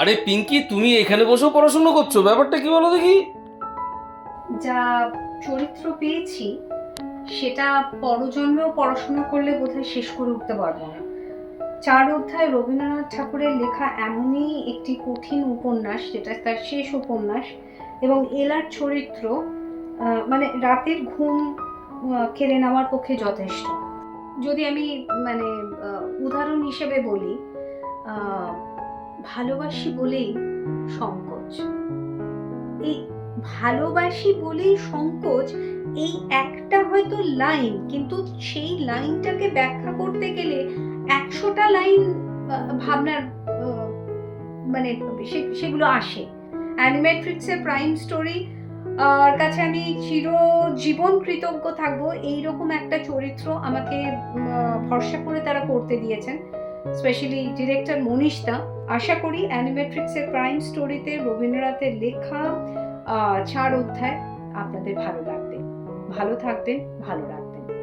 আরে পিঙ্কি, তুমি এখানে বসেও পড়াশোনা করছ, ব্যাপারটা কি বলো দেখি? যা চরিত্র পেয়েছি, সেটা পরজন্মেও পড়াশোনা করলে বোধহয় শেষ করে উঠতে পারব না। চার অধ্যায় রবীন্দ্রনাথ ঠাকুরের লেখা এমনই একটি কঠিন উপন্যাস, যেটা তার শেষ উপন্যাস, এবং এলার চরিত্র মানে রাতের ঘুম কেড়ে নেওয়ার পক্ষে যথেষ্ট। যদি আমি মানে উদাহরণ হিসেবে বলি ভালোবাসি বলেই সংকোচ। এই ভালোবাসি বলেই সংকোচ, এই একটা হয়তো লাইন, কিন্তু সেই লাইনটাকে ব্যাখ্যা করতে গেলে একশোটা লাইন ভাবনার মানে সেগুলো আসে। অ্যানিমেট্রিক্সের প্রাইম স্টোরি, আর কাছে আমি চিরজীবন কৃতজ্ঞ থাকব। এইরকম একটা চরিত্র আমাকে ভরসা করে তারা করতে দিয়েছেন। স্পেশালি ডিরেক্টর মনীষদা, আশা করি অ্যানিমেট্রিক্সের প্রাইম স্টোরিতে রবীন্দ্রনাথের লেখা চার অধ্যায় আপনাদের ভালো লাগবে। ভালো থাকবেন, ভালো রাখবেন।